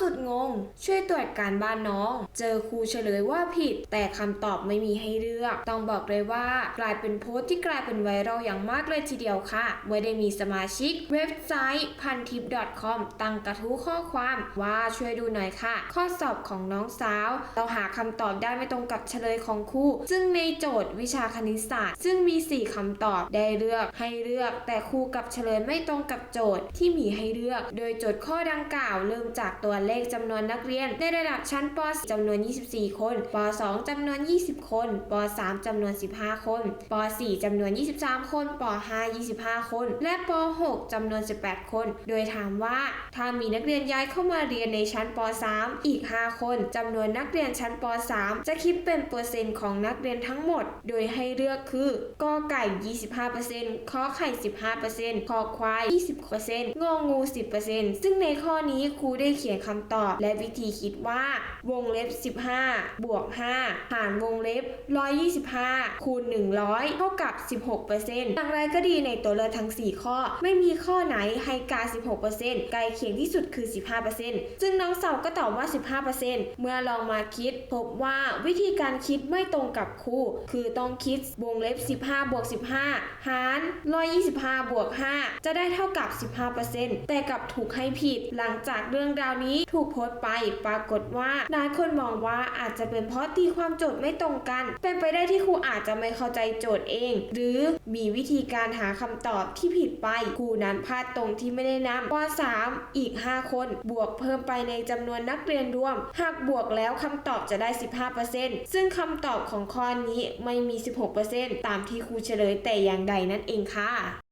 สุดงง ช่วยตรวจการบ้านน้อง เจอครูเฉลยว่าผิด แต่คำตอบไม่มีให้เลือก ต้องบอกเลยว่ากลายเป็นโพสต์ที่กลายเป็นไวรัลอย่างมากเลยทีเดียวค่ะเมื่อได้มีสมาชิกเว็บไซต์พันทิป .com ตั้งกระทู้ข้อความว่าช่วยดูหน่อยค่ะ ข้อสอบของน้องสาว เราหาคำตอบได้ไม่ตรงกับเฉลยของครูซึ่งในโจทย์วิชาคณิตศาสตร์ ซึ่งมี 4คำตอบได้เลือกให้เลือก แต่ครูกับเฉลยไม่ตรงกับโจทย์ที่มีให้เลือก โดยโจทย์ข้อดังกล่าวเริ่มจากตัวเลขจำนวนนักเรียน ในระดับชั้นป .4 จำนวน 24 คนป .2 จำนวน 20 คนป .3 จำนวน 15 คนป .4 จำนวน 23 คนป .5 25 คน และป .6 จำนวน 18 คน โดยถามว่าถ้ามีนักเรียนย้ายเข้ามาเรียนในชั้นป .3 อีก 5 คนจำนวนนักเรียนชั้นป .3 จะคิดเป็นเปอร์เซ็นต์ของนักเรียนทั้งหมด โดยให้เลือกคือกอไก่ 25%ขอไข่ 15%คอควาย 20%งองู 10%ซึ่งในข้อนี้ครูได้เขียนคคำตอบ และวิธีคิดว่า วงเล็บ 15 บวก 5 หารวงเล็บ 125 คูณ 100 เท่ากับ 16%อย่างไรก็ดีในตัวเลือกทั้ง 4 ข้อ ไม่มีข้อไหนให้การ 16%ใกล้เคียงที่สุดคือ 15%ซึ่งน้องเสาก็ตอบว่า 15%เมื่อลองมาคิด พบว่าวิธีการคิดไม่ตรงกับครูคือต้องคิดวงเล็บ 15 บวก 15 หาร 125 บวก 5 จะได้เท่ากับ 15%แต่กลับถูกให้ผิด หลังจากเรื่องราวนี้ถูกโพสต์ไปปรากฏว่าหลายคนมองว่าอาจจะเป็นเพราะตีความโจทย์ไม่ตรงกัน เป็นไปได้ที่ครูอาจจะไม่เข้าใจโจทย์เอง หรือมีวิธีการหาคำตอบที่ผิดไปครูนั้นพลาดตรงที่ไม่ได้นำป .3 อีก 5 คน บวกเพิ่มไปในจำนวนนักเรียนรวม หากบวกแล้วคำตอบจะได้ 15%ซึ่งคำตอบของข้อนี้ไม่มี 16%ตามที่ครูเฉลยแต่อย่างใดนั่นเองค่ะ